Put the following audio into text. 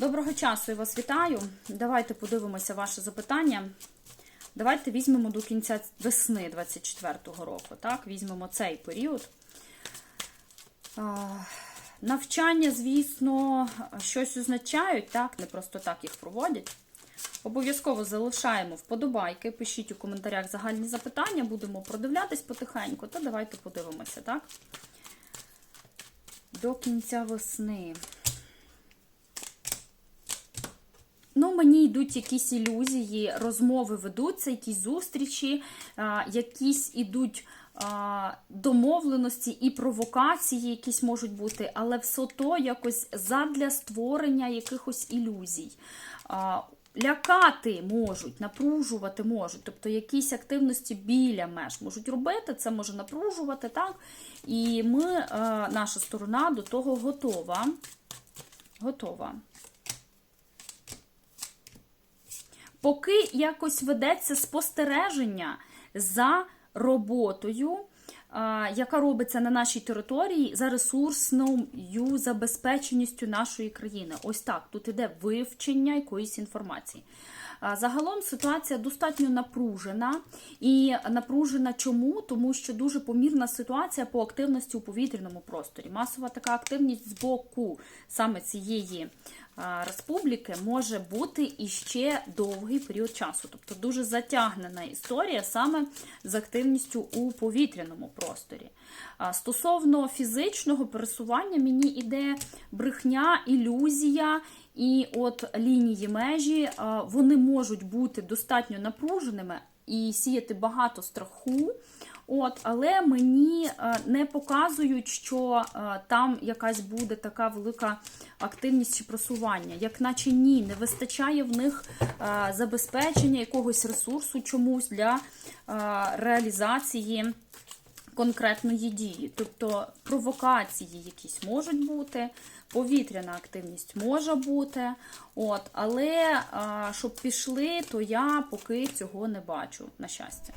Доброго часу я вас вітаю. Давайте подивимося ваше запитання. Давайте візьмемо до кінця весни 24-го року. Так, візьмемо цей період. Навчання, звісно, щось означають, так, не просто так їх проводять. Обов'язково залишаємо вподобайки, пишіть у коментарях загальні запитання, будемо продивлятись потихеньку, та давайте подивимося, так? До кінця весни. Ну, мені йдуть якісь ілюзії, розмови ведуться, якісь зустрічі, якісь ідуть домовленості і провокації, якісь можуть бути, але все то якось задля створення якихось ілюзій. Лякати можуть, напружувати можуть, тобто якісь активності біля меж можуть робити, це може напружувати, так? І ми, наша сторона до того готова. Готова. Поки якось ведеться спостереження за роботою, яка робиться на нашій території, за ресурсною забезпеченістю нашої країни. Ось так, тут іде вивчення якоїсь інформації. Загалом ситуація достатньо напружена. І напружена чому? Тому що дуже помірна ситуація по активності у повітряному просторі. Масова така активність з боку саме цієї а, республіки може бути іще довгий період часу. Тобто дуже затягнена історія саме з активністю у повітряному просторі. Стосовно фізичного пересування, мені іде брехня, ілюзія. І от лінії межі вони можуть бути достатньо напруженими і сіяти багато страху. От, але мені е, не показують, що е, там якась буде така велика активність чи просування. Як наче ні, не вистачає в них е, забезпечення якогось ресурсу чомусь для реалізації конкретної дії. Тобто провокації якісь можуть бути, повітряна активність може бути. От, але а, щоб пішли, то я поки цього не бачу, на щастя.